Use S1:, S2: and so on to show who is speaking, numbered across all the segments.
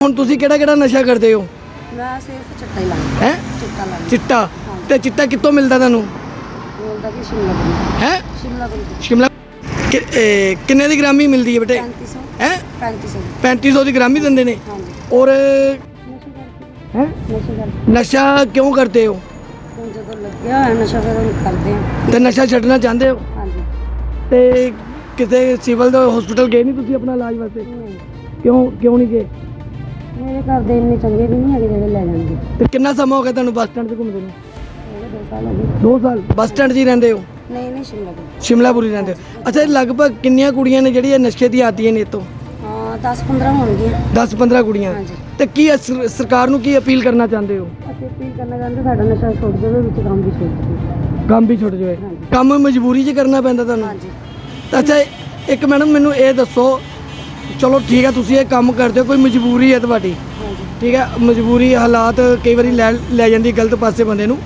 S1: ਹੁਣ ਤੁਸੀਂ ਕਿਹੜਾ ਕਿਹੜਾ ਨਸ਼ਾ ਕਰਦੇ ਹੋ?
S2: ਮੈਂ ਸਿਰਫ ਚਿੱਟਾ ਹੀ ਲਾਉਂਦੀ
S1: ਹੈ।
S2: ਚਿੱਟਾ ਲਾਉਂਦੀ
S1: ਚਿੱਟਾ? ਤੇ ਚਿੱਟਾ ਕਿੱਥੋਂ ਮਿਲਦਾ ਤੁਹਾਨੂੰ?
S2: ਬੋਲਦਾ ਕਿ ਸ਼ਿਮਲਾ ਬਰੀ
S1: ਹੈ?
S2: ਸ਼ਿਮਲਾ ਬਰੀ
S1: ਸ਼ਿਮਲਾ ਕਿ- ਇਹ ਕਿੰਨੇ ਦੀ ਗ੍ਰਾਮੀ ਮਿਲਦੀ ਹੈ ਬੇਟੇ?
S2: 3500
S1: ਹੈ?
S2: 3500
S1: 3500 ਦੀ ਗ੍ਰਾਮੀ ਦਿੰਦੇ ਨੇ?
S2: ਹਾਂਜੀ।
S1: ਔਰ
S2: ਨਸ਼ੇ ਕਰਕੇ
S1: ਹੈ?
S2: ਨਸ਼ੇ ਕਰਕੇ
S1: ਨਸ਼ਾ ਕਿਉਂ ਕਰਦੇ ਹੋ?
S2: ਹੁਣ ਜਦੋਂ ਲੱਗਿਆ ਹੋਇਆ ਨਸ਼ਾ ਫਿਰ ਕਰਦੇ ਆ
S1: ਤੇ ਨਸ਼ਾ ਛੱਡਣਾ ਚਾਹੁੰਦੇ ਹੋ?
S2: ਹਾਂਜੀ।
S1: ਤੇ ਕਿਤੇ ਸਿਵਲ ਦਾ ਹਸਪੀਟਲ ਗਏ ਨਹੀਂ ਤੁਸੀਂ ਆਪਣਾ ਇਲਾਜ ਵਾਸਤੇ?
S2: ਨਹੀਂ।
S1: ਕਿਉਂ ਕਿਉਂ ਨਹੀਂ ਗਏ?
S2: ਮੇਰੇ ਘਰ ਦੇ ਇੰਨੇ ਚੰਗੇ ਵੀ ਨਹੀਂ ਹੈਗੇ ਜਿਹੜੇ ਲੈ ਜਾਣਗੇ।
S1: ਤੇ ਕਿੰਨਾ ਸਮਾਂ ਹੋ ਗਿਆ ਤੁਹਾਨੂੰ ਬੱਸ ਸਟੈਂਡ ਤੇ ਘੁੰਮਦੇ ਨੂੰ?
S2: ਦੋ ਸਾਲ ਹੋ ਗਏ।
S1: 2 ਸਾਲ? ਬੱਸ ਸਟੈਂਡ 'ਚ ਹੀ ਰਹਿੰਦੇ ਹੋ?
S2: ਨਹੀਂ ਨਹੀਂ ਸ਼ਿਮਲਾ ਬਰੀ
S1: ਸ਼ਿਮਲਾਪੁਰੀ ਰਹਿੰਦੇ ਹੋ। ਅੱਛਾ ਇਹ ਲਗਭਗ ਕਿੰਨੀਆਂ ਕੁੜੀਆਂ ਨੇ ਜਿਹੜੀਆਂ ਨਸ਼ੇ ਦੀ ਆਦੀਆਂ ਨੇ ਇਤੋਂ
S2: ਹਾਂ 10 15 ਹੋਣਗੀਆਂ।
S1: 10 15 ਕੁੜੀਆਂ।
S2: ਹਾਂਜੀ।
S1: ਤੇ ਕੀ ਸਰਕਾਰ ਨੂੰ ਕੀ ਅਪੀਲ ਕਰਨਾ ਚਾਹੁੰਦੇ ਹੋ?
S2: ਅਸੀਂ ਅਪੀਲ ਕਰਨਾ ਚਾਹੁੰਦੇ ਸਾਡਾ ਨਸ਼ਾ ਛੁੱਟ ਜਾਵੇ ਵਿੱਚ ਕੰਮ ਵੀ ਛੁੱਟ ਜਾਵੇ।
S1: ਕੰਮ ਵੀ ਛੁੱਟ ਜਾਵੇ।
S2: ਹਾਂਜੀ।
S1: ਕੰਮ ਮਜਬੂਰੀ 'ਚ ਕਰਨਾ ਪੈਂਦਾ ਤੁਹਾਨੂੰ?
S2: ਹਾਂਜੀ।
S1: ਤਾਂ ਅੱਛਾ ਇੱਕ ਮੈਡਮ ਮੈਨੂੰ ਇਹ ਦੱਸੋ ਚਲੋ ਠੀਕ ਹੈ ਤੁਸੀਂ ਇਹ ਕੰਮ ਕਰਦੇ ਹੋ ਕੋਈ ਮਜਬੂਰੀ ਹੈ ਤੁਹਾਡੀ। ਠੀਕ ਹੈ ਮਜਬੂਰੀ ਹਾਲਾਤ ਕਈ ਵਾਰੀ ਲੈ ਲੈ ਜਾਂਦੀ ਗਲਤ ਪਾਸੇ ਬੰਦੇ ਨੂੰ।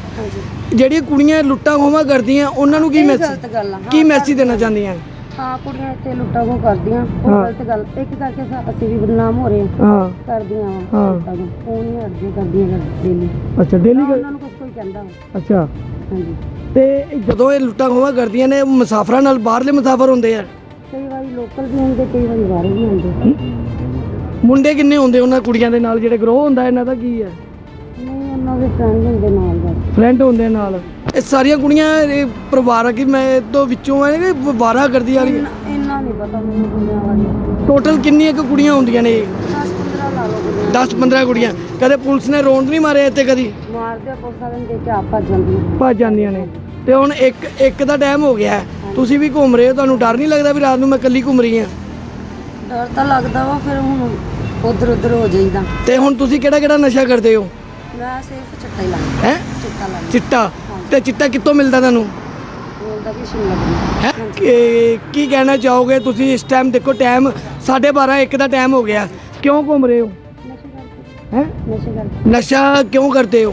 S1: ਜਿਹੜੀਆਂ ਕੁੜੀਆਂ ਲੁੱਟਾਂ ਖੋਹਾਂ ਕਰਦੀਆਂ ਉਹਨਾਂ ਨੂੰ ਕੀ
S2: ਇਹ
S1: ਮੈਸੇਜ
S2: ਗਲਤ ਗੱਲ ਆ ਹਾਂ,
S1: ਕੀ ਮੈਸੇਜ ਦੇਣਾ ਚਾਹੁੰਦੀਆਂ?
S2: ਹਾਂ ਕੁੜੀਆਂ ਇੱਥੇ ਲੁੱਟਾਂ ਕੋ ਕਰਦੀਆਂ ਉਹ
S1: ਹਾਂ।
S2: ਗਲਤ ਗੱਲ। ਇੱਕ ਕਰਕੇ ਸਾ- ਅਸੀਂ ਵੀ ਬਦਨਾਮ ਹੋ ਰਹੇ ਹਾਂ।
S1: ਹਾਂ।
S2: ਕਰਦੀਆਂ
S1: ਹਾਂ।
S2: ਹਾਂ। ਲੁੱਟਾਂ ਖੋਹ। ਉਹ ਨਹੀਂ ਹਟਦੀਆਂ ਕਰਦੀਆਂ ਡੇਲੀ
S1: ਅੱਛਾ ਡੇਲੀ
S2: ਉਹਨਾਂ ਨੂੰ ਕੁਝ ਕੋਈ ਕਹਿੰਦਾ ਵਾ।
S1: ਅੱਛਾ।
S2: ਹਾਂਜੀ।
S1: ਤੇ ਇਹ ਜਦੋਂ ਇਹ ਲੁੱਟਾਂ ਖੋਹਾਂ ਕਰਦੀਆਂ ਨੇ ਮੁਸਾਫਰਾਂ ਨਾਲ ਬਾਹਰਲੇ ਮੁਸਾਫਰ ਹੁੰਦੇ ਆ।
S2: ਕਈ ਵਾਰੀ ਲੋਕਲ ਵੀ ਹੁੰਦੇ ਕਈ ਵਾਰੀ ਬਾਹਰੋਂ ਵੀ ਹੁੰਦੇ।
S1: ਮੁੰਡੇ ਕਿੰਨੇ ਹੁੰਦੇ ਉਹਨਾਂ ਕੁੜੀਆਂ ਦੇ ਨਾਲ ਜਿਹੜੇ ਗਰੋਹ ਹੁੰਦਾ ਇਹਨਾਂ ਦਾ ਕੀ ਹੈ?
S2: ਨਹੀਂ ਉਹਨਾਂ ਦੇ ਫਰੈਂਡ ਹੁੰਦੇ ਨਾਲ ਬਸ।
S1: ਫਰੈਂਡ ਹੁੰਦੇ ਨਾਲ। ਇਹ ਸਾਰੀਆਂ ਕੁੜੀਆਂ ਇਹ ਪਰਿਵਾਰਕ ਹੀ ਮੈਂ ਤੋਂ ਵਿੱਚੋਂ ਆ ਕਿ ਵਾਰਾ ਕਰਦੀਆਂ ਨੇ
S2: ਇੰਨਾ- ਇੰਨਾ ਨਹੀਂ ਪਤਾ ਮੈਨੂੰ ਦੁਨੀਆ ਵਾਲੀ
S1: ਟੋਟਲ ਕਿੰਨੀਆਂ ਕੁ ਕੁੜੀਆਂ ਹੁੰਦੀਆਂ ਨੇ
S2: 10 15 ਲਾ ਲਓ ਦੁਨੀਆ
S1: 10 15 ਕੁੜੀਆਂ। ਕਦੇ ਪੁਲਿਸ ਨੇ ਰੌਂਡ ਨਹੀਂ ਮਾਰੇ ਇੱਥੇ ਕਦੀ?
S2: ਮਾਰਦੇ ਆ ਪੁਲਿਸ ਵਾਲੇ ਨੂੰ ਦੇਖ ਕੇ ਆਪ ਭੱਜ ਜਾਂਦੀਆਂ
S1: ਭੱਜ ਜਾਂਦੀਆਂ ਨੇ। ਤੇ ਹੁਣ ਇੱਕ ਇੱਕ ਦਾ ਟਾਈਮ ਹੋ ਗਿਆ। ਤੁਸੀਂ ਵੀ ਘੁੰਮ ਰਹੇ ਹੋ ਤੁਹਾਨੂੰ ਡਰ ਨਹੀਂ ਲੱਗਦਾ ਵੀ ਰਾਤ ਨੂੰ ਮੈਂ ਇਕੱਲੀ ਘੁੰਮ ਰਹੀ ਹਾਂ?
S2: ਡਰ ਤਾਂ ਲੱਗਦਾ ਵਾ ਫਿਰ ਹੁਣ ਉਧਰ ਉਧਰ ਹੋ ਜਾਈਦਾ।
S1: ਤੇ ਹੁਣ ਤੁਸੀਂ ਕਿਹੜਾ ਕਿਹੜਾ ਨਸ਼ਾ ਕਰਦੇ ਹੋ?
S2: ਮੈਂ ਸਿਰਫ ਚਿੱਟਾ ਹੀ ਲਾਉਂਦੀ
S1: ਹੈ।
S2: ਚਿੱਟਾ ਲਾਉਂਦੀ
S1: ਚਿੱਟਾ? ਤੇ ਚਿੱਟਾ ਕਿੱਥੋਂ ਮਿਲਦਾ ਤੁਹਾਨੂੰ?
S2: ਕਿ ਸ਼ਿਮਲਾ ਬਰੀ
S1: ਹੈ? ਕੀ ਕਹਿਣਾ ਚਾਹੋਗੇ ਤੁਸੀਂ ਇਸ ਟਾਈਮ ਦੇਖੋ ਟਾਈਮ 12:30 1 ਦਾ ਟਾਈਮ ਹੋ ਗਿਆ। ਕਿਉਂ ਘੁੰਮ ਰਹੇ ਹੋ?
S2: ਨਸ਼ੇ ਕਰਕੇ।
S1: ਹੈ?
S2: ਨਸ਼ੇ ਕਰਕੇ।
S1: ਨਸ਼ਾ ਕਿਉਂ ਕਰਦੇ ਹੋ?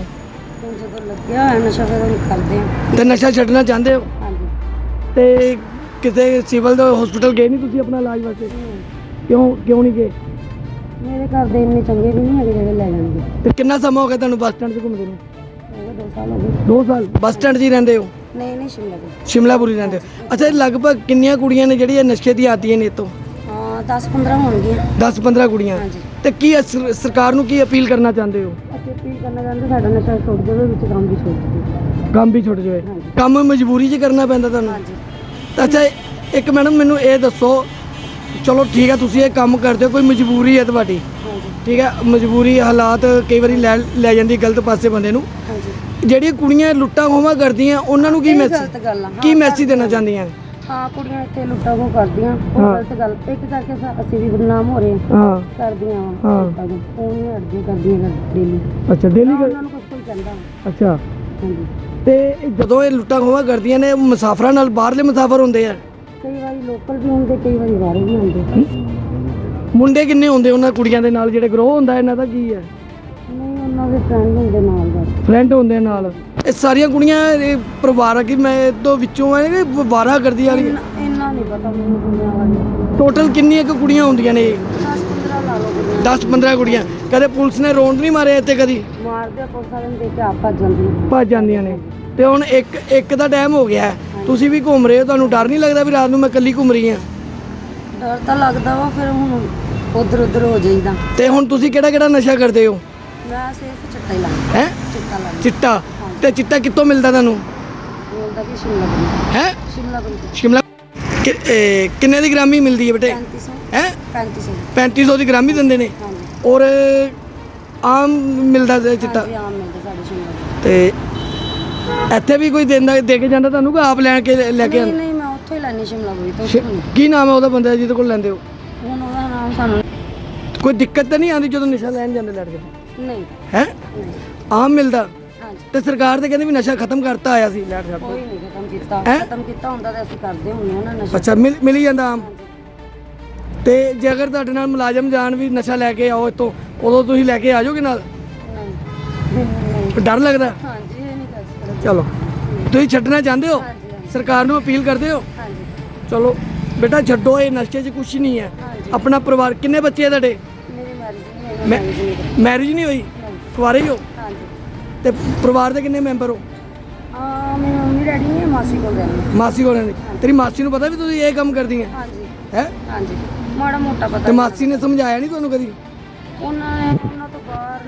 S2: ਹੁਣ ਜਦੋਂ ਲੱਗਿਆ ਹੋਇਆ ਨਸ਼ਾ ਫਿਰ ਹੁਣ ਕਰਦੇ ਆ
S1: ਤੇ ਨਸ਼ਾ ਛੱਡਣਾ ਚਾਹੁੰਦੇ ਹੋ? ਤੇ ਕਿਤੇ ਸਿਵਲ ਦਾ ਹਸਪੀਟਲ ਗਏ ਨਹੀਂ ਤੁਸੀਂ ਆਪਣਾ ਇਲਾਜ ਵਾਸਤੇ? ਕਿਉਂ ਕਿਉਂ ਨਹੀਂ ਗਏ?
S2: ਮੇਰੇ ਘਰ ਦੇ ਇੰਨੇ ਚੰਗੇ ਵੀ ਨਹੀਂ ਹੈਗੇ ਜਿਹੜੇ ਲੈ ਜਾਣਗੇ
S1: ਤੇ ਕਿੰਨਾ ਸਮਾਂ ਹੋ ਗਿਆ ਤੁਹਾਨੂੰ ਬੱਸ ਸਟੈਂਡ ਤੇ ਘੁੰਮਦੇ ਨੂੰ?
S2: ਦੋ ਸਾਲ ਹੋ ਗਏ।
S1: 2 ਸਾਲ? ਬੱਸ ਸਟੈਂਡ 'ਚ ਹੀ ਰਹਿੰਦੇ ਹੋ?
S2: ਨਹੀਂ ਨਹੀਂ ਸ਼ਿਮਲਾ ਬਰੀ
S1: ਸ਼ਿਮਲਾਪੁਰੀ ਰਹਿੰਦੇ ਹੋ। ਅੱਛਾ ਇਹ ਲਗਭਗ ਕਿੰਨੀਆਂ ਕੁੜੀਆਂ ਨੇ ਜਿਹੜੀਆਂ ਨਸ਼ੇ ਦੀ ਆਦੀਆਂ ਨੇ ਇਤੋਂ
S2: ਹਾਂ 10 15 ਹੋਣਗੀਆਂ।
S1: 10 15 ਕੁੜੀਆਂ।
S2: ਹਾਂਜੀ।
S1: ਤੇ ਕੀ ਸਰਕਾਰ ਨੂੰ ਕੀ ਅਪੀਲ ਕਰਨਾ ਚਾਹੁੰਦੇ ਹੋ?
S2: ਅਸੀਂ ਅਪੀਲ ਕਰਨਾ ਚਾਹੁੰਦੇ ਸਾਡਾ ਨਸ਼ਾ ਛੁੱਟ ਜਾਵੇ ਵਿੱਚ ਕੰਮ ਵੀ ਛੁੱਟ ਜਾਵੇ।
S1: ਕੰਮ ਵੀ ਛੁੱਟ ਜਾਵੇ।
S2: ਹਾਂਜੀ।
S1: ਕੰਮ ਮਜਬੂਰੀ 'ਚ ਕਰਨਾ ਪੈਂਦਾ ਤੁਹਾਨੂੰ?
S2: ਹਾਂਜੀ।
S1: ਅੱਛਾ ਇੱਕ ਮੈਡਮ ਮੈਨੂੰ ਇਹ ਦੱਸੋ। ਚਲੋ ਠੀਕ ਹੈ ਤੁਸੀਂ ਇਹ ਕੰਮ ਕਰਦੇ ਹੋ ਕੋਈ ਮਜਬੂਰੀ ਹੈ ਤੁਹਾਡੀ? ਠੀਕ ਹੈ ਮਜਬੂਰੀ ਹਾਲਾਤ ਕਈ ਵਾਰੀ ਲੈ ਲੈ ਜਾਂਦੀ ਗਲਤ ਪਾਸੇ ਬੰਦੇ ਨੂੰ। ਜਿਹੜੀਆਂ ਕੁੜੀਆਂ ਲੁੱਟਾਂ ਖੋਹਾਂ ਕਰਦੀਆਂ ਉਹਨਾਂ ਨੂੰ ਕੀ ਮੈਸੇਜ ਕੀ ਮੈਸੇਜ ਦੇਣਾ ਚਾਹੁੰਦੀਆਂ?
S2: ਹਾਂ ਕੁੜੀਆਂ ਇੱਥੇ ਲੁੱਟਾਂ ਕੋ ਕਰਦੀਆਂ। ਉਹ। ਗਲਤ ਗੱਲ ਇੱਕ ਕਰਕੇ ਅਸੀਂ ਵੀ ਬਦਨਾਮ ਹੋ ਰਹੇ ਹਾਂ। ਕਰਦੀਆਂ
S1: ਹਾਂ।
S2: ਲੁੱਟਾਂ ਖੋਹ। ਨਹੀਂ ਹਟਦੀਆਂ ਕਰਦੀਆਂ ਡੇਲੀ
S1: ਅੱਛਾ ਡੇਲੀ
S2: ਉਹਨਾਂ ਨੂੰ ਕੁਝ ਕੋਈ ਕਹਿੰਦਾ।
S1: ਅੱਛਾ। ਤੇ ਇਹ ਜਦੋਂ ਇਹ ਲੁੱਟਾਂ ਖੋਹਾਂ ਕਰਦੀਆਂ ਨੇ ਮੁਸਾਫਰਾਂ ਨਾਲ ਬਾਹਰਲੇ ਮੁਸਾਫਰ ਹੁੰਦੇ ਆ?
S2: ਕਈ ਵਾਰੀ ਲੋਕਲ ਵੀ ਹੁੰਦੇ ਕਈ ਵਾਰੀ ਬਾਹਰੋਂ ਵੀ ਹੁੰਦੇ।
S1: ਮੁੰਡੇ ਕਿੰਨੇ ਹੁੰਦੇ ਉਹਨਾਂ ਕੁੜੀਆਂ ਦੇ ਨਾਲ ਜਿਹੜੇ ਗਰੋਹ ਹੁੰਦਾ ਇਹਨਾਂ ਦਾ ਕੀ ਹੈ?
S2: ਨਹੀਂ ਉਹਨਾਂ ਦੇ ਫਰੈਂਡ ਹੁੰਦੇ ਨਾਲ
S1: ਫਰੈਂਡ ਹੁੰਦੇ ਨਾਲ। ਇਹ ਸਾਰੀਆਂ ਕੁੜੀਆਂ ਇਹ ਪਰਿਵਾਰਕ ਹੀ ਮੈਂ ਤੋਂ ਵਿੱਚੋਂ ਆ ਕਿ ਵਾਰਾ ਕਰਦੀਆਂ ਨੇ
S2: ਇੰਨਾ ਨਹੀਂ ਪਤਾ ਮੈਨੂੰ ਵਾਲੀ
S1: ਟੋਟਲ ਕਿੰਨੀਆਂ ਕੁ ਕੁੜੀਆਂ ਹੁੰਦੀਆਂ ਨੇ
S2: 10 15 ਲਾ ਲਓ ਦੁਨੀਆ
S1: 10 15 ਕੁੜੀਆਂ। ਕਦੇ ਪੁਲਿਸ ਨੇ ਰੌਂਡ ਨਹੀਂ ਮਾਰੇ ਇੱਥੇ ਕਦੀ?
S2: ਮਾਰਦੇ ਆ ਪੁਲਿਸ ਵਾਲੇ ਨੂੰ ਦੇਖ ਕੇ ਆਪ ਭੱਜ ਜਾਂਦੀਆਂ
S1: ਭੱਜ ਜਾਂਦੀਆਂ ਨੇ। ਤੇ ਹੁਣ ਇੱਕ ਇੱਕ ਦਾ ਟਾਈਮ ਹੋ ਗਿਆ। ਹੈ। ਤੁਸੀਂ ਵੀ ਘੁੰਮ ਰਹੇ ਹੋ ਤੁਹਾਨੂੰ ਡਰ ਨਹੀਂ ਲੱਗਦਾ ਵੀ ਰਾਤ ਨੂੰ ਮੈਂ ਇਕੱਲੀ ਘੁੰਮ ਰਹੀ ਹਾਂ?
S2: ਡਰ ਤਾਂ ਲੱਗਦਾ ਵਾ ਫਿਰ ਹੁਣ ਉਧਰ ਉਧਰ ਹੋ ਜਾਈਦਾ।
S1: ਤੇ ਹੁਣ ਤੁਸੀਂ ਕਿਹੜਾ ਕਿਹੜਾ ਨਸ਼ਾ ਕਰਦੇ ਹੋ?
S2: ਮੈਂ ਸਿਰਫ ਚਿੱਟਾ ਹੀ ਲਾਉਂਦੀ
S1: ਹੈ।
S2: ਚਿੱਟਾ ਲਾਉਂਦੀ
S1: ਚਿੱਟਾ? ਤੇ ਚਿੱਟਾ ਕਿੱਥੋਂ ਮਿਲਦਾ ਤੁਹਾਨੂੰ?
S2: ਬੋਲਦਾ ਕਿ ਸ਼ਿਮਲਾ ਬਰੀ
S1: ਹੈ?
S2: ਸ਼ਿਮਲਾ ਬਰੀ
S1: ਸ਼ਿਮਲਾ ਕਿ- ਇਹ ਕਿੰਨੇ ਦੀ ਗ੍ਰਾਮੀ ਮਿਲਦੀ ਹੈ ਬੇਟੇ?
S2: 3500
S1: ਹੈ?
S2: 3500
S1: 3500 ਦੀ ਗ੍ਰਾਮੀ ਦਿੰਦੇ ਨੇ?
S2: ਹਾਂਜੀ।
S1: ਔਰ ਆਮ ਮਿਲਦਾ ਹੈ ਚਿੱਟਾ?
S2: ਹਾਂਜੀ ਆਮ ਮਿਲਦਾ ਸਾਡੇ ਸ਼ਿਮਲਾ ਬਰੀ
S1: ਤੇ ਇੱਥੇ ਵੀ ਕੋਈ ਦਿੰਦਾ ਦੇ ਕੇ ਜਾਂਦਾ ਤੁਹਾਨੂੰ ਕਿ ਆਪ ਲੈਣ ਕੇ ਲੈ ਕੇ
S2: ਨਹੀਂ
S1: ਆਉਂਦੇ?
S2: ਨਹੀਂ ਮੈਂ ਉੱਥੋਂ ਹੀ ਲੈਣੀ ਸ਼ਿਮਲਾ ਬਰੀ ਤੋਂ
S1: ਸ਼ਿ-
S2: ਉੱਥੋਂ ਨਹੀਂ।
S1: ਕੀ ਨਾਮ ਹੈ ਉਹਦਾ ਬੰਦਾ ਜਿਹਦੇ ਕੋਲ ਲੈਂਦੇ ਹੋ?
S2: ਹੁਣ ਉਹਦਾ ਨਾਮ ਸਾਨੂੰ
S1: ਕੋਈ ਦਿੱਕਤ ਤਾਂ ਨਹੀਂ ਆਉਂਦੀ ਜਦੋਂ ਨਸ਼ਾ ਲੈਣ ਜਾਂਦੇ ਲੜ ਕੇ
S2: ਨਹੀਂ।
S1: ਹੈ?
S2: ਨਹੀਂ।
S1: ਆਮ ਮਿਲਦਾ।
S2: ਹਾਂਜੀ।
S1: ਤੇ ਸਰਕਾਰ ਤੇ ਕਹਿੰਦੇ ਵੀ ਨਸ਼ਾ ਖਤਮ ਕਰਤਾ ਆਇਆ ਸੀ ਲੈਟ
S2: ਕੋਈ ਨਹੀਂ ਖਤਮ ਕੀਤਾ।
S1: ਹੈਂ?
S2: ਖਤਮ ਕੀਤਾ ਹੁੰਦਾ ਤਾਂ ਅਸੀਂ ਕਰਦੇ ਹੁੰਦੇ ਹਾਂ ਨਾ ਨਸ਼ਾ।
S1: ਅੱਛਾ ਮਿਲ ਮਿਲ ਹੀ ਜਾਂਦਾ ਆਮ। ਤੇ ਜੇ ਅਗਰ ਤੁਹਾਡੇ ਨਾਲ ਮੁਲਾਜ਼ਮ ਜਾਣ ਵੀ ਨਸ਼ਾ ਲੈ ਕੇ ਆਓ ਇੱਥੋਂ ਉਦੋਂ ਤੁਸੀਂ ਲੈ ਕੇ ਆ ਜਾਓਗੇ ਨਾਲ? ਡਰ ਲੱਗਦਾ?
S2: ਹਾਂਜੀ ਇਹ ਨਹੀਂ ਕਰ ਸਕਦੇ।
S1: ਚਲੋ। ਤੁਸੀਂ ਛੱਡਣਾ ਚਾਹੁੰਦੇ ਹੋ? ਸਰਕਾਰ ਨੂੰ ਅਪੀਲ ਕਰਦੇ ਹੋ?
S2: ਹਾਂਜੀ।
S1: ਚਲੋ ਬੇਟਾ ਛੱਡੋ ਇਹ ਨਸ਼ੇ 'ਚ ਕੁਝ ਨਹੀਂ ਹੈ। ਆਪਣਾ ਪਰਿਵਾਰ ਕਿੰਨੇ ਬੱਚੇ ਆ ਤੁਹਾਡੇ?
S2: ਮੇਰੀ ਮੈਰਿਜ ਨਹੀਂ ਹੋਈ। ਮੈਰਿਜ ਨਹੀਂ
S1: ਹੋਈ? ਕੁਆਰੇ ਹੀ? ਹੋ
S2: ਹਾਂਜੀ।
S1: ਤੇ ਪਰਿਵਾਰ ਦੇ ਕਿੰਨੇ ਮੈਂਬਰ ਹੋ?
S2: ਆ ਮੇਰੇ ਮੰਮੀ ਡੈਡੀ ਨੇ ਮਾਸੀ ਕੋਲ ਰਹਿੰਦੇ।
S1: ਮਾਸੀ ਕੋਲ ਰਹਿੰਦੇ। ਤੇਰੀ ਮਾਸੀ ਨੂੰ ਪਤਾ ਵੀ ਤੁਸੀਂ ਇਹ ਕੰਮ ਕਰਦੀ ਹੈ?
S2: ਹਾਂਜੀ।
S1: ਹੈ?
S2: ਹਾਂਜੀ। ਮਾੜਾ ਮੋਟਾ ਪਤਾ
S1: ਤੇ ਮਾਸੀ ਨੇ ਸਮਝਾਇਆ ਨਹੀਂ ਤੁਹਾਨੂੰ ਕਦੀ?
S2: ਉਹਨਾਂ ਨੇ ਉਹਨਾਂ ਤੋਂ ਬਾਹਰ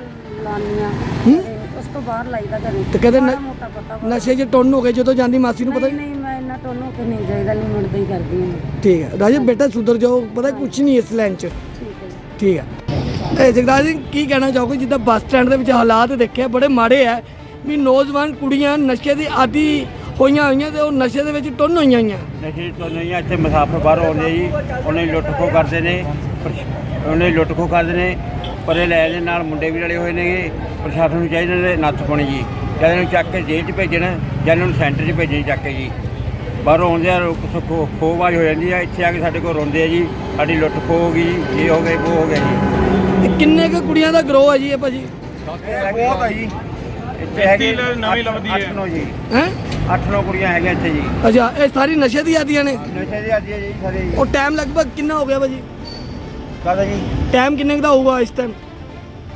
S2: ਲਾਨੀਆਂ
S1: ਹੂੰ?
S2: ਤੇ ਉਸ ਤੋਂ ਬਾਹਰ ਲਾਈਦਾ ਘਰੇ
S1: ਤੇ ਕਹਿੰਦੇ ਨ-
S2: ਮਾੜਾ ਮੋਟਾ ਪਤਾ ਵਾ।
S1: ਨਸ਼ੇ 'ਚ ਟੁੰਨ ਹੋ ਗਏ ਜਦੋਂ ਜਾਂਦੀ ਮਾਸੀ ਨੂੰ ਪਤਾ
S2: ਨਹੀਂ ਨਹੀਂ ਮੈਂ ਇੰਨਾ ਟੋਨੋ ਕਿ ਨਹੀਂ ਜਾਈਦਾ ਲਿਮਟ ਹੀ ਕਰਦੀ ਹਾਂ
S1: ਠੀਕ ਹੈ। ਰਾਜੇ ਬੇਟਾ ਸੁਧਰ ਜਾਓ ਪਤਾ ਕੁਝ ਨਹੀਂ ਇਸ ਲਾਈਨ 'ਚ।
S2: ਠੀਕ ਹੈ ਜੀ।
S1: ਠੀਕ ਹੈ। ਇਹ ਜਗਦਾਰ ਸਿੰਘ ਕੀ ਕਹਿਣਾ ਚਾਹੋਗੇ? ਜਿੱਦਾਂ ਬੱਸ ਸਟੈਂਡ ਦੇ ਵਿੱਚ ਹਾਲਾਤ ਦੇਖਿਆ ਬੜੇ ਮਾੜੇ ਆ। ਵੀ ਨੌਜਵਾਨ ਕੁੜੀਆਂ ਨਸ਼ੇ ਦੀ ਆਦੀ ਹੋਈਆਂ ਹੋਈਆਂ ਤੇ ਉਹ ਨਸ਼ੇ ਦੇ ਵਿੱਚ ਟੁੰਨ ਹੋਈਆਂ ਹੋਈਆਂ।
S3: ਨਸ਼ੇ ਤੋਂ ਨਹੀਂ ਆ, ਇੱਥੇ ਮੁਸਾਫਰ ਬਾਹਰ ਆਉਂਦੇ ਜੀ ਉਹਨੇ ਲੁੱਟ ਖੋ ਕਰਦੇ ਨੇ ਪ੍ਰਸ਼- ਉਹਨੇ ਲੁੱਟ ਖੋ ਕਰਦੇ ਨੇ ਪਰੇ ਲੈ ਦੇ ਨਾਲ ਮੁੰਡੇ ਵੀ ਰਲੇ ਹੋਏ ਨੇਗੇ ਪ੍ਰਸ਼ਾਸਨ ਨੂੰ ਚਾਹੀਦਾ ਨੇ ਨੱਥ ਪਾਉਣੀ ਜੀ। ਜਾਂ ਇਹਨੂੰ ਚੱਕ ਕੇ ਜੇਲ੍ਹ 'ਚ ਭੇਜਣ ਜਾਂ ਇਹਨਾਂ ਨੂੰ ਸੈਂਟਰ 'ਚ ਭੇਜਣ ਚੱਕ ਕੇ ਜੀ। ਬਾਹਰੋਂ ਆਉਂਦੇ ਆ ਖੋ ਖੋਹਬਾਜ਼ ਹੋ ਜਾਂਦੀ ਆ ਇੱਥੇ ਆ ਕੇ ਸਾਡੇ ਕੋਲ ਰੋਂਦੇ ਆ ਜੀ ਸਾਡੀ ਲੁੱਟ ਖੋ ਹੋ ਗਈ ਜੀ ਇਹ ਹੋ ਗਿਆ ਉਹ ਹੋ ਗਿਆ ਜੀ।
S1: ਇਹ ਕਿੰਨੇ ਕੁ ਕੁੜੀਆਂ ਦਾ ਗਰੋਹ ਹੈ ਜੀ ਇਹ ਭਾਜੀ?
S3: ਬਹੁਤ ਆ ਜੀ। ਇੱਥੇ ਹੈਗੇ
S4: ਨਵੀਂ ਲੱਭਦੀ ਹੈ।
S3: 8-9 ਜੀ।
S1: ਹੈ?
S3: 8-9 ਕੁੜੀਆਂ ਹੈਗੀਆਂ ਇੱਥੇ ਜੀ।
S1: ਅੱਛਾ ਇਹ ਸਾਰੀ ਨਸ਼ੇ ਦੀ ਆਦੀਆਂ ਨੇ?
S3: ਨਸ਼ੇ ਦੀ ਆਦੀ ਹੈ ਜੀ ਸਾਰੇ ਜੀ।
S1: ਉਹ ਟਾਈਮ ਲਗਭਗ ਕਿੰਨਾ ਹੋ ਗਿਆ ਭਾਜੀ?
S3: ਕਾਹਦਾ ਜੀ?
S1: ਟਾਈਮ ਕਿੰਨੇ ਕੁ ਦਾ ਹੋਊਗਾ ਇਸ ਟਾਈਮ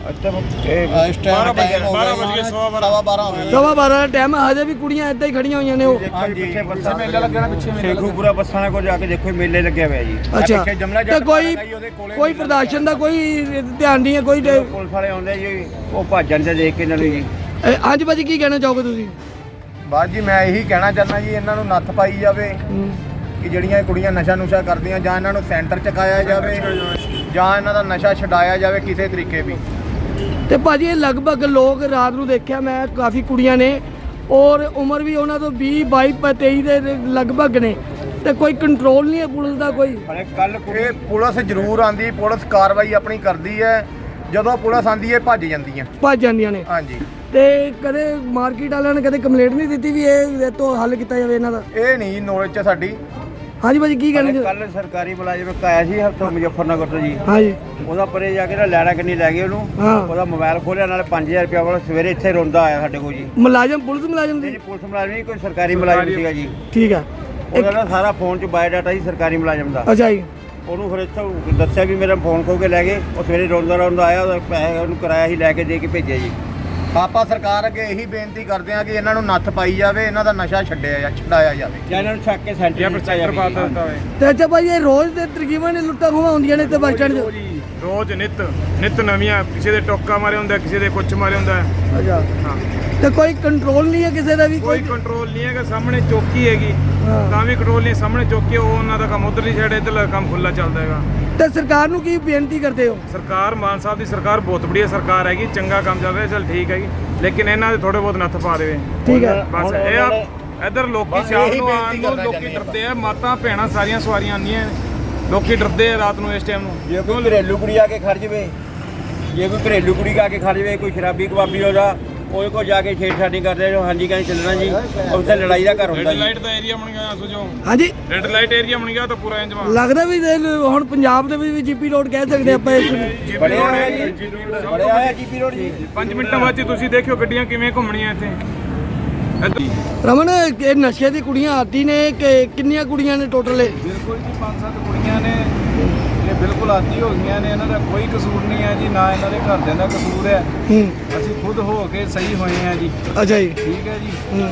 S3: ਅੱਛਾ ਇਹ
S5: ਇਸ ਟਾਈਮ
S4: 12 ਵਜੇ
S5: ਟਾਈਮ ਹੋ
S4: 12
S5: ਗਿਆ।
S4: ਵਜੇ ਸਵਾ ਬਾਰਾਂ।
S5: ਸਵਾ 12 ਹੋ ਗਏ।
S1: ਸਵਾ 12 ਦਾ ਟਾਈਮ ਹੈ ਹਜੇ ਵੀ ਕੁੜੀਆਂ ਇੱਦਾਂ ਹੀ ਖੜੀਆਂ ਹੋਈਆਂ ਨੇ ਉਹ।
S3: ਪਿੱਛੇ ਬੱਸਾਂ ਮੇਲਾ ਲੱਗਿਆ ਨਾ ਪਿੱਛੇ ਸ਼ੇਖੂਪੁਰਾ ਬੱਸਾਂ ਨਾਲ ਕੋ ਜਾ ਕੇ ਦੇਖੋ ਮੇਲੇ ਲੱਗਿਆ ਹੋਇਆ ਜੀ।
S1: ਅੱਛਾ। ਤੇ ਕੋਈ ਕੋਈ ਪ੍ਰਦਰਸ਼ਨ ਦਾ ਕੋਈ ਧਿਆਨ ਨਹੀਂ ਹੈ ਕੋਈ
S3: ਪੁਲਿਸ ਵਾਲੇ ਆਉਂਦੇ ਜੀ ਉਹ ਭੱਜ ਜਾਂਦੇ ਦੇਖ ਕੇ ਇਹਨਾਂ ਨੂੰ ਜੀ।
S1: ਹਾਂਜੀ ਭਾਜੀ ਕੀ ਕਹਿਣਾ ਚਾਹੋਗੇ ਤੁਸੀਂ?
S5: ਬਾਅਦ ਜੀ ਮੈਂ ਇਹੀ ਕਹਿਣਾ ਚਾਹੁੰਦਾ ਜੀ ਇਹਨਾਂ ਨੂੰ ਨੱਥ ਪਾਈ ਜਾਵੇ ਕਿ ਜਿਹੜੀਆਂ ਇਹ ਕੁੜੀਆਂ ਨਸ਼ਾ ਨੁਸ਼ਾ ਕਰਦੀਆਂ ਜਾਂ ਇਹਨਾਂ ਨੂੰ ਸੈਂਟਰ ਚਕਾਇਆ ਜਾਵੇ ਜਾਂ ਇਹਨਾਂ ਦਾ ਨਸ਼ਾ ਛਡਾਇਆ ਜਾਵੇ ਕਿਸੇ ਤਰੀਕੇ ਵੀ।
S1: ਤੇ ਭਾਜੀ ਇਹ ਲਗਭਗ ਲੋਕ ਰਾਤ ਨੂੰ ਦੇਖਿਆ ਮੈਂ ਕਾਫੀ ਕੁੜੀਆਂ ਨੇ ਔਰ ਉਮਰ ਵੀ ਉਹਨਾਂ ਤੋਂ 20 22 23 ਦੇ ਲਗਭਗ ਨੇ। ਤੇ ਕੋਈ ਕੰਟਰੋਲ ਨਹੀਂ ਹੈ ਪੁਲਿਸ ਦਾ ਕੋਈ?
S3: ਹਲੇ ਕੱਲ
S5: ਪੁਲਿਸ ਜ਼ਰੂਰ ਆਂਦੀ ਪੁਲਿਸ ਕਾਰਵਾਈ ਆਪਣੀ ਕਰਦੀ ਹੈ। ਜਦੋਂ ਪੁਲਿਸ ਆਂਦੀ ਹੈ ਭੱਜ ਜਾਂਦੀਆਂ।
S1: ਭੱਜ ਜਾਂਦੀਆਂ ਨੇ।
S5: ਹਾਂਜੀ।
S1: ਤੇ ਕਦੇ ਮਾਰਕੀਟ ਵਾਲਿਆਂ ਨੇ ਕਦੇ ਕੰਪਲੇਂਟ ਨਹੀਂ ਦਿੱਤੀ ਵੀ ਇਹ ਇਹ ਤੋਂ ਹੱਲ ਕੀਤਾ ਜਾਵੇ ਇਹਨਾਂ ਦਾ?
S5: ਇਹ ਨਹੀਂ ਨੌਲੇਜ ਚ ਸਾਡੀ।
S1: ਹਾਂਜੀ ਭਾਜੀ ਕੀ ਕਹਿਣਾ
S3: ਕੱਲ ਸਰਕਾਰੀ ਮੁਲਾਜ਼ਮ ਇੱਕ ਆਇਆ ਸੀ ਹਫਤਾ ਮੁਜ਼ੱਫਰਨਗਰ ਤੋਂ ਜੀ।
S1: ਹਾਂਜੀ।
S3: ਉਹਦਾ ਪਰੇ ਜਾ ਕੇ ਨਾ ਲੈਣਾ ਕੰਨੀ ਲੈ ਗਏ ਉਹਨੂੰ।
S1: ਹਾਂ।
S3: ਉਹਦਾ ਮੋਬਾਈਲ ਖੋਲਿਆ ਨਾਲੇ 5000 ਰੁਪਏ ਵਾਲਾ ਸਵੇਰੇ ਇੱਥੇ ਰੋਂਦਾ ਆਇਆ ਸਾਡੇ ਕੋਲ ਜੀ।
S1: ਮੁਲਾਜ਼ਮ ਪੁਲਿਸ ਮੁਲਾਜ਼ਮ
S3: ਨਹੀਂ
S1: ਦੀ
S3: ਪੁਲਿਸ ਮੁਲਾਜ਼ਮ ਨਹੀਂ ਕੋਈ ਸਰਕਾਰੀ ਮੁਲਾਜ਼ਮ ਸੀਗਾ ਜੀ।
S1: ਠੀਕ ਹੈ
S3: ਉਹਦਾ ਨਾ ਸਾਰਾ ਫੋਨ 'ਚ ਬਾਇਓਡਾਟਾ ਸੀ ਸਰਕਾਰੀ ਮੁਲਾਜ਼ਮ ਦਾ।
S1: ਅੱਛਾ ਜੀ।
S3: ਉਹਨੂੰ ਫਿਰ ਇੱਥੋਂ ਦੱਸਿਆ ਵੀ ਮੇਰਾ ਫੋਨ ਖੋ ਕੇ ਲੈ ਗਏ ਉਹ ਸਵੇਰੇ ਰੋਂਦਾ ਰੋਂਦਾ ਆਇਆ ਉਹਦਾ ਪੈਸੇ ਉਹਨੂੰ ਕਿਰਾਇਆ ਹੀ ਲੈ ਕੇ ਦੇ ਕੇ ਭੇਜਿਆ ਜੀ।
S5: ਆਪਾਂ ਸਰਕਾਰ ਅੱਗੇ ਇਹੀ ਬੇਨਤੀ ਕਰਦੇ ਹਾਂ ਕਿ ਇਹਨਾਂ ਨੂੰ ਨੱਥ ਪਾਈ ਜਾਵੇ ਇਹਨਾਂ ਦਾ ਨਸ਼ਾ ਛੱਡਿਆ ਜਾਂ ਛਡਾਇਆ ਜਾਵੇ।
S3: ਜਾਂ ਇਹਨਾਂ ਨੂੰ ਛੱਕ ਕੇ ਸੈਂਟਰ
S4: ਜਾਂ ਪ੍ਰੋਜੈਕਟਰ ਪਾ। ਦਿੱਤਾ ਹੋਵੇ।
S1: ਤੇ ਅੱਛਾ ਭਾਜੀ ਇਹ ਰੋਜ਼ ਦੇ ਤਕਰੀਬਨ ਲੁੱਟਾਂ ਖੋਹਾਂ ਹੁੰਦੀਆਂ ਨੇ ਤੇ ਬੱਸ ਸਟੈਂਡ 'ਚ?
S4: ਰੋਜ਼ ਨਿਤ ਨਿਤ ਨਵੀਆਂ ਕਿਸੇ ਦੇ ਟੋਕਾ ਮਾਰੇ ਹੁੰਦਾ ਕਿਸੇ ਦੇ ਕੁਛ ਮਾਰੇ ਹੁੰਦਾ।
S1: ਅੱਛਾ।
S4: ਹਾਂ।
S1: ਤੇ ਕੋਈ ਕੰਟਰੋਲ ਨਹੀਂ ਹੈ ਕਿਸੇ ਦਾ ਵੀ
S4: ਕੋਈ ਕੰਟਰੋਲ ਨਹੀਂ ਹੈਗਾ ਸਾਹਮਣੇ ਚੌਕੀ ਹੈਗੀ।
S1: ਹਾਂ।
S4: ਤਾਂ ਵੀ ਕੰਟਰੋਲ ਨਹੀਂ ਸਾਹਮਣੇ ਚੌਕੀ ਹੈ, ਉਹ ਉਹਨਾਂ ਦਾ ਕੰਮ ਉਧਰਲੀ ਸਾਈਡ ਇੱਧਰਲਾ ਕੰਮ ਖੁੱਲਾ ਚੱਲਦਾ ਹੈਗਾ।
S1: ਤੇ ਸਰਕਾਰ ਨੂੰ ਕੀ ਬੇਨਤੀ ਕਰਦੇ ਹੋ?
S4: ਸਰਕਾਰ ਮਾਨ ਸਾਹਿਬ ਦੀ ਸਰਕਾਰ ਬਹੁਤ ਵਧੀਆ ਸਰਕਾਰ ਹੈਗੀ ਚੰਗਾ ਕੰਮ ਚੱਲ ਰਿਹਾ ਚਲ ਠੀਕ ਹੈਗੀ ਲੇਕਿਨ ਇਹਨਾਂ ਦੇ ਥੋੜੇ ਬਹੁਤ ਨੱਥ ਪਾ ਦੇਵੇ।
S1: ਠੀਕ ਹੈ।
S4: ਬਸ ਇਹ ਆ ਇੱਧਰ ਲੋਕੀ ਸ਼ਾਮ ਨੂੰ ਆਉਣ ਨੂੰ ਲੋਕੀ ਡਰਦੇ ਆ ਮਾਤਾ ਭੈਣਾਂ ਸਾਰੀਆਂ ਸਵਾਰੀਆਂ ਆਉਂਦੀਆਂ ਨੇ। ਲੋਕੀ ਡਰਦੇ ਆ ਰਾਤ ਨੂੰ ਇਸ ਟਾਈਮ ਨੂੰ।
S3: ਜੇ ਕੋਈ ਘਰੇਲੂ ਕੁੜੀ ਆ ਕੇ ਖੜ ਜਵੇ ਜੇ ਕੋਈ ਘਰੇਲੂ ਕੁੜੀ ਆ ਕੇ ਖੜ ਜਵੇ ਕੋਈ ਸ਼ਰਾਬੀ ਕਬਾਬੀ ਉਹਦਾ ਉਹਦੇ ਕੋਲ ਜਾ ਕੇ ਛੇੜਛਾੜੀ ਕਰਦੇ ਜੋ ਹਾਂਜੀ ਕਹਿੰਦੇ ਚੱਲਣਾ ਜੀ। ਉੱਥੇ ਲੜਾਈ ਦਾ ਘਰ ਹੁੰਦਾ
S4: ਰੈੱਡ
S3: ਜੀ।
S4: ਲਾਈਟ ਦਾ ਏਰੀਆ ਬਣ ਗਿਆ ਸੁਝੋ
S1: ਹਾਂਜੀ।
S4: ਰੈੱਡ ਲਾਈਟ ਏਰੀਆ ਬਣ ਗਿਆ ਤਾਂ ਪੂਰਾ ਇੰਜ ਵਾ।
S1: ਲੱਗਦਾ ਵੀ ਇਹ ਹੁਣ ਪੰਜਾਬ ਦੇ ਵਿੱਚ ਵੀ ਜੀਪੀ ਰੋਡ ਕਹਿ ਸਕਦੇ ਆਪਾਂ ਇਸ ਨੂੰ।
S3: ਬੜੇ ਆਇਆ ਜੀ। ਬੜੇ ਆਇਆ ਜੀਪੀ ਰੋਡ ਜੀ।
S4: 5 ਮਿੰਟਾਂ ਬਾਅਦ ਤੁਸੀਂ ਦੇਖਿਓ ਗੱਡੀਆਂ ਕਿਵੇਂ ਘੁੰਮਣੀਆਂ ਇੱਥੇ।
S1: ਰਮਨ ਇਹ ਨਸ਼ੇ ਦੀ ਕੁੜੀਆਂ ਆਦੀ ਨੇ ਕਿ ਕਿੰਨੀਆਂ ਕੁੜੀਆਂ ਨੇ ਟੋਟਲ ਇਹ?
S6: ਬਿਲਕੁਲ ਜੀ ਪੰਜ ਸੱਤ ਕੁੜੀਆਂ ਨੇ। ਬਿਲਕੁਲ ਆਦੀ ਹੋ ਗਈਆਂ ਨੇ ਇਹਨਾਂ ਦਾ ਕੋਈ ਕਸੂਰ ਨਹੀਂ ਹੈ ਜੀ ਨਾ ਇਹਨਾਂ ਦੇ ਘਰਦਿਆਂ ਦਾ ਕਸੂਰ ਹੈ।
S1: ਹੂੰ।
S6: ਅਸੀਂ ਖੁਦ ਹੋ ਕੇ ਸਹੀ ਹੋਏ ਹਾਂ ਜੀ।
S1: ਅੱਛਾ ਜੀ।
S6: ਠੀਕ ਹੈ ਜੀ।
S1: ਹੂੰ।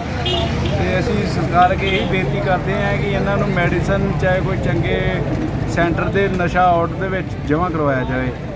S6: ਤੇ ਅਸੀਂ ਸਰਕਾਰ ਅੱਗੇ ਇਹੀ ਬੇਨਤੀ ਕਰਦੇ ਹਾਂ ਕਿ ਇਹਨਾਂ ਨੂੰ ਮੈਡੀਸਨ ਚਾਹੇ ਕੋਈ ਚੰਗੇ ਸੈਂਟਰ ਦੇ ਨਸ਼ਾ ਆਊਟ ਦੇ ਵਿੱਚ ਜਮ੍ਹਾਂ ਕਰਵਾਇਆ ਜਾਵੇ।